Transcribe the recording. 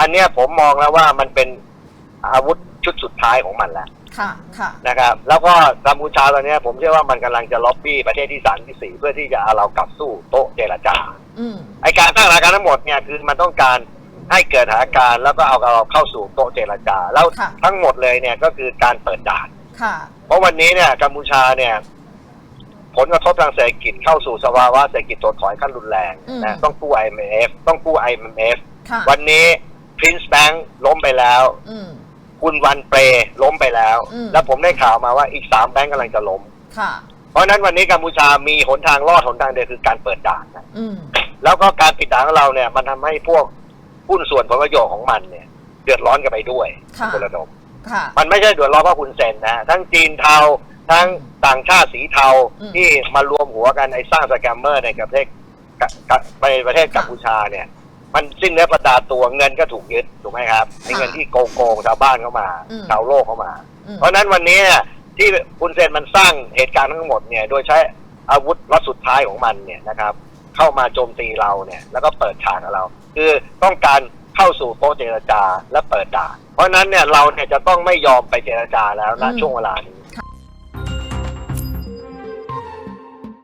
อันเนี้ยผมมองแล้วว่ามันเป็นอาวุธชุดสุดท้ายของมันแล้วค่ะค่ะนะครับ แล้วก็กัมพูชาตอนเนี้ยผมเชื่อว่ามันกำลังจะล็อบบี้ประเทศที่สามที่สี่เพื่อที่จะเอาเรากลับสู้โต๊ะเจรจาอืมไอการตั้งหลักการทั้งหมดเนี่ยคือมันต้องการให้เกิดสถานการณ์แล้วก็เอาเราเข้าสู่โต๊ะเจรจา แล้วค่ะทั้งหมดเลยเนี่ยก็คือการเปิดด่านค่ะเพราะวันนี้เนี่ยกัมพูชาเนี่ย ผลกระทบทางเศรษฐกิจเข้าสู่สภาวะเศรษฐกิจถดถอยขั้นรุนแรงอืมนะต้องกู้ IMF ต้องกู้ IMF ค่ะวันนี้ Prince Bank ล้มไปแล้วอืม คุณวันเปรล้มไปแล้ว อืม แล้วผมได้ข่าวมาว่าอีกสามแบงก์กำลังจะล้ม ค่ะ เพราะฉะนั้นวันนี้กัมพูชามีหนทางรอดหนทางเดียวคือการเปิดด่านนะอืม แล้วก็การปิดด่านของเราเนี่ย มันทำให้พวกหุ้นส่วนผลประโยชน์ของมันเนี่ย เดือดร้อนกันไปด้วยค่ะคุณระดม ค่ะ มันไม่ใช่เดือดร้อนเพราะคุณเซนนะ ทั้งจีนเทา ทั้งต่างชาติสีเทาอืมที่มารวมหัวกันไอ้สร้างสแกมเมอร์ในประเทศกะกะในประเทศกัมพูชาเนี่ย มันสิ้นเนื้อประดาตัวเงินก็ถูกยึดถูกไหมครับไอ้เงินที่โกงโกงๆชาวบ้านเข้ามาอืม ชาวโลกเข้ามาอืมเพราะฉะนั้นวันนี้เนี่ยที่คุณเซนมันสร้างเหตุการณ์ทั้งหมดเนี่ย โดยใช้อาวุธลัดสุดท้ายของมันเนี่ยนะครับ เข้ามาโจมตีเราเนี่ย แล้วก็เปิดฉากกับเรา คือต้องการเข้าสู่โต๊ะเจรจาและเปิดด่านเพราะฉะนั้นเนี่ยเราเนี่ยจะต้องไม่ยอมไปเจรจาแล้วนะอืม ช่วงเวลานี้